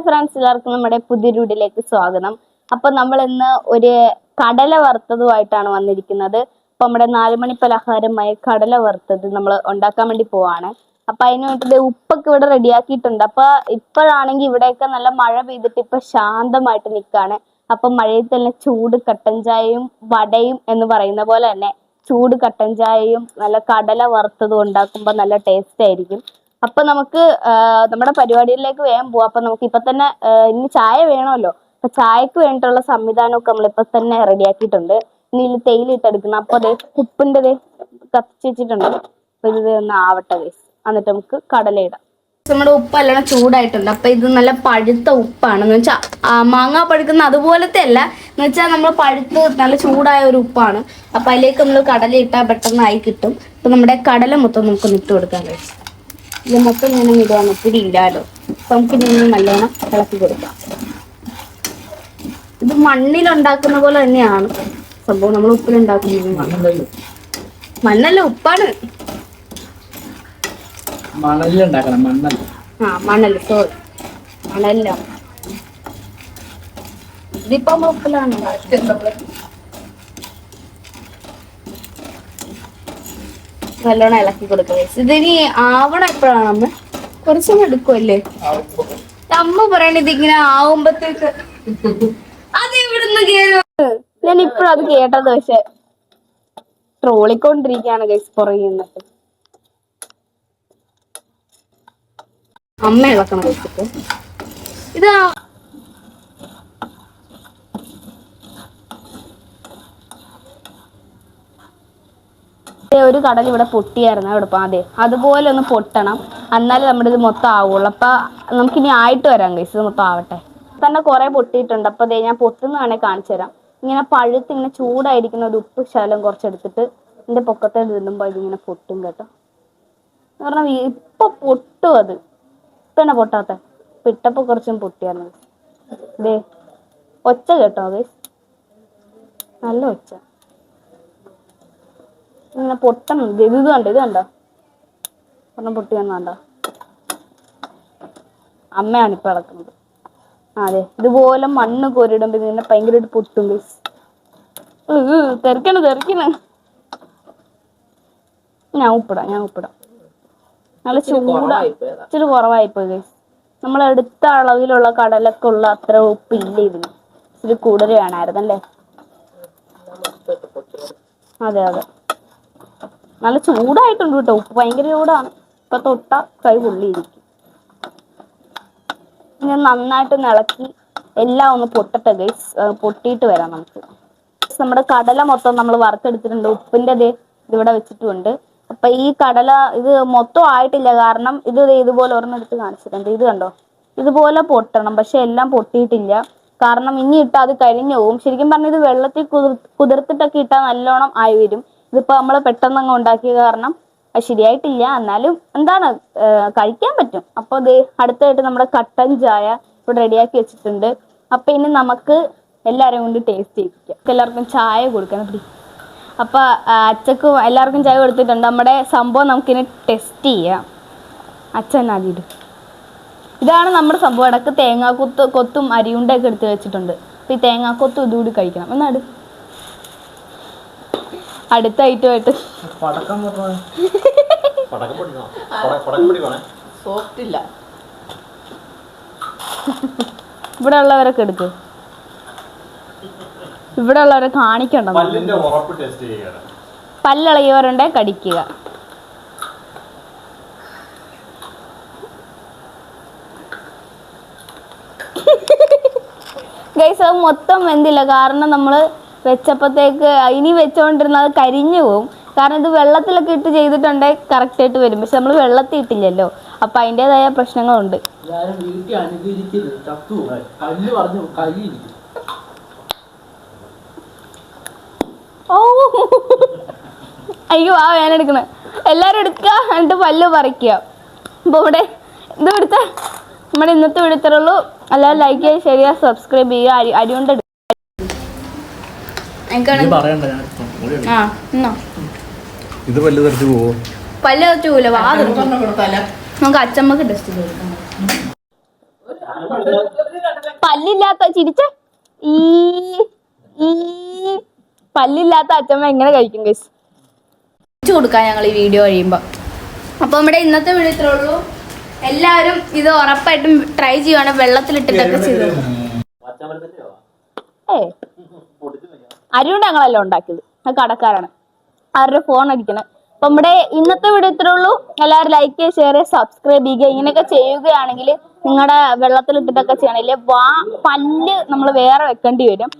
Hi friends എല്ലാവർക്കും നമ്മുടെ പുതിയ വീഡിയോയിലേക്ക് സ്വാഗതം. അപ്പൊ നമ്മൾ ഇന്ന് ഒരു കടല വറുത്തതുമായിട്ടാണ് വന്നിരിക്കുന്നത്. അപ്പൊ നമ്മുടെ നാലുമണി പലഹാരമായ കടല വറുത്തത് നമ്മൾ ഉണ്ടാക്കാൻ വേണ്ടി പോവാണ്. അപ്പൊ അതിന് വേണ്ടിയിട്ട് ഉപ്പൊക്കെ ഇവിടെ റെഡിയാക്കിയിട്ടുണ്ട്. അപ്പൊ ഇപ്പോഴാണെങ്കിൽ ഇവിടെയൊക്കെ നല്ല മഴ പെയ്തിട്ട് ഇപ്പൊ ശാന്തമായിട്ട് നിൽക്കാണ് അപ്പൊ മഴയിൽ തന്നെ ചൂട് കട്ടൻ ചായയും വടയും എന്ന് പറയുന്ന പോലെ തന്നെ ചൂട് കട്ടൻ ചായയും നല്ല കടല വറുത്തതും ഉണ്ടാക്കുമ്പോൾ നല്ല ടേസ്റ്റ് ആയിരിക്കും. അപ്പൊ നമുക്ക് നമ്മുടെ പരിപാടിയിലേക്ക് വേഗം പോവാം. അപ്പൊ നമുക്ക് ഇപ്പൊ തന്നെ ഇനി ചായ വേണമല്ലോ. അപ്പൊ ചായക്ക് വേണ്ടിയിട്ടുള്ള സംവിധാനമൊക്കെ ഇപ്പൊ തന്നെ റെഡിയാക്കിയിട്ടുണ്ട് ഇനി ഇതിൽ തേയില ഇട്ടെടുക്കണം അപ്പൊ അതെ ഉപ്പിന്റെ ദേ കത്തിച്ച് വെച്ചിട്ടുണ്ട്. അപ്പൊ ഇത് ഒന്ന് ആവട്ടെ വേസ് എന്നിട്ട് നമുക്ക് കടല ഇടാം നമ്മുടെ ഉപ്പ് എല്ലാം ചൂടായിട്ടുണ്ട്. അപ്പൊ ഇത് നല്ല പഴുത്ത ഉപ്പാണ്. എന്ന് വെച്ചാൽ മാങ്ങ പഴുക്കുന്ന അതുപോലത്തെ അല്ല. എന്ന് വെച്ചാൽ നമ്മൾ പഴുത്ത് നല്ല ചൂടായ ഒരു ഉപ്പാണ്. അപ്പൊ അതിലേക്ക് നമ്മൾ കടല ഇട്ടാൽ പെട്ടെന്നായി കിട്ടും. അപ്പൊ നമ്മുടെ കടല മൊത്തം നമുക്ക് ഇട്ട് കൊടുക്കാൻ കഴിയും ഇത് മൊത്തം ഞാൻ ഇടുവാണ്. ഒത്തിരി ഇല്ലാലോ അപ്പൊ നമുക്ക് ഇനി നല്ലോണം ഇളക്കി കൊടുക്കാം. ഇത് മണ്ണിലുണ്ടാക്കുന്ന പോലെ തന്നെയാണ്. സംഭവം നമ്മൾ ഉപ്പിലുണ്ടാക്കുന്നത് മണ്ണല്ല ഉപ്പാണ്. മണലുണ്ടാക്കണം മണ്ണല്ല ആ സോറി മണല്ല ഇതിപ്പോ ഉപ്പിലാണ് ഉണ്ടാക്കുന്നത്. നല്ലോണം ഇളക്കി കൊടുക്കുക ഇതിനി ആവണം എപ്പോഴാണ് അമ്മ? കുറച്ചും എടുക്കുമല്ലേ അമ്മ പറയണ ഇതിങ്ങനെ ആവുമ്പത്തേക്ക്. അത് ഇവിടുന്ന് കേറും ഞാൻ ഇപ്പഴും അത് കേട്ടത് പക്ഷെ ട്രോളിക്കൊണ്ടിരിക്കുകയാണ് ഗൈസ് പുറകെ നിന്നിട്ട് അമ്മ ഇളക്കണം ഇത് ഒരു കടൽ ഇവിടെ പൊട്ടിയായിരുന്നു അവിടെ അതെ അതുപോലെ ഒന്ന് പൊട്ടണം. എന്നാലേ നമ്മുടെ ഇത് മൊത്തം ആവുള്ളൂ. അപ്പൊ നമുക്കിനി ആയിട്ട് വരാം കൈസ് ഇത് മൊത്തം ആവട്ടെ. തന്നെ കുറെ പൊട്ടിയിട്ടുണ്ട്. അപ്പൊ ഞാൻ പൊട്ടുന്ന വേണേൽ കാണിച്ചു തരാം. ഇങ്ങനെ പഴുത്ത് ഇങ്ങനെ ചൂടായിരിക്കുന്ന ഒരു ഉപ്പ് ശകലം കുറച്ചെടുത്തിട്ട് എന്റെ പൊക്കത്തെ ഇടുമ്പോൾ ഇതിങ്ങനെ പൊട്ടും കേട്ടോ. എന്ന് പറഞ്ഞാൽ ഇപ്പൊ പൊട്ടും അത്. ഇപ്പൊ തന്നെ പൊട്ടാത്ത? ഇപ്പൊ ഇട്ടപ്പോ കുറച്ചും പൊട്ടിയായിരുന്നു. ദേ ഒച്ച കേട്ടോ അത് നല്ല ഒച്ച. ഇങ്ങനെ പൊട്ടണം. ഇത് കണ്ടോ? ഇത് കണ്ടോ? ഒരെണ്ണം പൊട്ടി വന്ന കണ്ടോ? അമ്മയാണ് ഇപ്പൊ ഇളക്കുന്നത്. ആ അതെ ഇതുപോലെ മണ്ണ് കോരിടുമ്പോ ഇതിനെ ഭയങ്കരമായിട്ട് പൊട്ടും ഗൈസ് തെറിക്കണ ഞാൻ ഉപ്പിടാം ഞാൻ ഉപ്പിടാം. നല്ല ചൂടാ. ഇച്ചിരി കുറവായിപ്പോയി ഗൈസ് നമ്മൾ എടുത്ത അളവിലുള്ള കടലൊക്കെ ഉള്ള അത്ര ഉപ്പില്ല ഇതിന്. ഇച്ചിരി കൂടുതൽ വേണമായിരുന്നല്ലേ അതെ അതെ. നല്ല ചൂടായിട്ടുണ്ട് കേട്ടോ. ഉപ്പ് ഭയങ്കര ചൂടാണ്. ഇപ്പൊ തൊട്ട കൈ പൊള്ളിയിരിക്കും ഇനി നന്നായിട്ട് ഇളക്കി എല്ലാം ഒന്ന് പൊട്ടട്ടെ ഗൈസ് പൊട്ടിയിട്ട് വരാം നമുക്ക്. നമ്മുടെ കടല മൊത്തം നമ്മൾ വറുത്തെടുത്തിട്ടുണ്ട്. ഉപ്പിന്റെ അതേ ഇവിടെ വെച്ചിട്ടുണ്ട്. അപ്പൊ ഈ കടല ഇത് മൊത്തം ആയിട്ടില്ല. കാരണം ഇത് ഇതുപോലെ ഒരെണ്ണം എടുത്ത് കാണിച്ചിട്ടുണ്ട്. ഇത് കണ്ടോ? ഇതുപോലെ പൊട്ടണം. പക്ഷെ എല്ലാം പൊട്ടിയിട്ടില്ല. കാരണം ഇനി ഇട്ടാൽ അത് കരിഞ്ഞു പോകും. ശരിക്കും പറഞ്ഞാൽ ഇത് വെള്ളത്തിൽ കുതിർ കുതിർത്തിട്ടൊക്കെ ഇട്ടാൽ നല്ലോണം ആയി വരും. ഇതിപ്പോ നമ്മൾ പെട്ടെന്ന് അങ്ങ് ഉണ്ടാക്കിയ കാരണം അത് ശരിയായിട്ടില്ല. എന്നാലും എന്താണ് കഴിക്കാൻ പറ്റും. അപ്പോൾ ദേ അടുത്തായിട്ട് നമ്മുടെ കട്ടൻ ചായ ഇവിടെ റെഡിയാക്കി വെച്ചിട്ടുണ്ട്. അപ്പൊ ഇനി നമുക്ക് എല്ലാവരെയും കൊണ്ട് ടേസ്റ്റ് ചെയ്യിപ്പിക്കാം. എല്ലാവർക്കും ചായ കൊടുക്കണം പിടി അപ്പൊ ആ, അച്ചക്കും എല്ലാവർക്കും ചായ കൊടുത്തിട്ടുണ്ട്. നമ്മുടെ സംഭവം നമുക്കിനി ടെസ്റ്റ് ചെയ്യാം. അച്ഛൻ ആദ്യം ഇതാണ് നമ്മുടെ സംഭവം. ഇടയ്ക്ക് തേങ്ങാക്കൊത്ത് കൊത്തും അരിയുണ്ടൊക്കെ എടുത്ത് വെച്ചിട്ടുണ്ട്. അപ്പൊ ഈ തേങ്ങാക്കൊത്തും ഇതുകൂടി കഴിക്കണം. എന്നാട് സോഫ്റ്റ് ഇല്ല. ഇവിടെ ഉള്ളവരൊക്കെ എടുക്ക്. ഇവിടെ ഉള്ളവരെ കാണിക്കണ്ട. പല്ലിന്റെ ഉറപ്പ് ടെസ്റ്റ് ചെയ്യണം പല്ലിളകിയവരുണ്ടെ കടിക്കുക. ഗൈസ് അത് മൊത്തം വെന്തില്ല. കാരണം നമ്മൾ വെച്ചപ്പോഴത്തേക്ക് ഇനി വെച്ചുകൊണ്ടിരുന്നത് കരിഞ്ഞു പോവും. കാരണം ഇത് വെള്ളത്തിലൊക്കെ ഇട്ട് ചെയ്തിട്ടുണ്ടെങ്കിൽ കറക്റ്റായിട്ട് വരും. പക്ഷെ നമ്മൾ വെള്ളത്തിൽ ഇട്ടില്ലല്ലോ. അപ്പൊ അതിന്റെതായ പ്രശ്നങ്ങളുണ്ട്. ഓ. അയ്യോ ആ വേന എടുക്കണ എല്ലാരും എടുക്കുക എന്നിട്ട് പല്ല് പറിക്കുക അപ്പോൾ ഇവിടെ ഇത് എടുത്ത നമ്മുടെ ഇന്നത്തെ വിടുത്തറുള്ളൂ എല്ലാവരും ലൈക്ക് ചെയ്യുക ശരിയാ ചെയ്യുക സബ്സ്ക്രൈബ് ചെയ്യുക. അരി എടുക്കാം. ആ എന്നോ ഇത് പല്ല് തെറിച്ച് പോവോ? പല്ല് വെച്ചൂല വാ തുറക്ക്. കൊടുത്താല നമുക്ക് അച്ചമ്മക്ക് ടെസ്റ്റ് ചെയ്ത് കൊടുക്കാം. പല്ലില്ലാത്ത ചിരിച്ച. ഈ ഈ പല്ലില്ലാത്ത അച്ഛമ്മ എങ്ങനെ കഴിക്കും ഗൈസ് കൊടുക്കാം ഞങ്ങൾ ഈ വീഡിയോ കഴിയുമ്പോൾ അപ്പോൾ നമ്മുടെ ഇന്നത്തെ വീഡിയോ ഇത്രേ ഉള്ളൂ. എല്ലാവരും ഇത് ഉറപ്പായിട്ടും ട്രൈ ചെയ്യുവാണ്. വെള്ളത്തിലിട്ടിട്ടൊക്കെ ചെയ്തു. ഏ. അരിയുടെ ഞങ്ങളല്ല ഉണ്ടാക്കിയത്? ആ കടക്കാരാണ്. അവരുടെ ഫോൺ അടിക്കണേ? അപ്പൊ നമ്മുടെ ഇന്നത്തെ വീഡിയോ ഇത്രേ ഉള്ളൂ. എല്ലാവരും ലൈക്ക് ചെയ്യുക ഷെയർ ചെയ്യുക. സബ്സ്ക്രൈബ് ചെയ്യുക ഇങ്ങനെയൊക്കെ ചെയ്യുകയാണെങ്കിൽ നിങ്ങളുടെ വെള്ളത്തിലിട്ടിട്ടൊക്കെ ചെയ്യണമെങ്കിൽ വാ പല്ല് നമ്മൾ വേറെ വെക്കേണ്ടി വരും.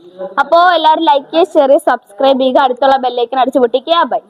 അപ്പോൾ എല്ലാവരും ലൈക്ക് ചെയ്യുക ഷെയർ ചെയ്യുക. സബ്സ്ക്രൈബ് ചെയ്യുക അടുത്തുള്ള ബെല്ലൈക്കൻ അടിച്ച് പൊട്ടിക്കുക. ബൈ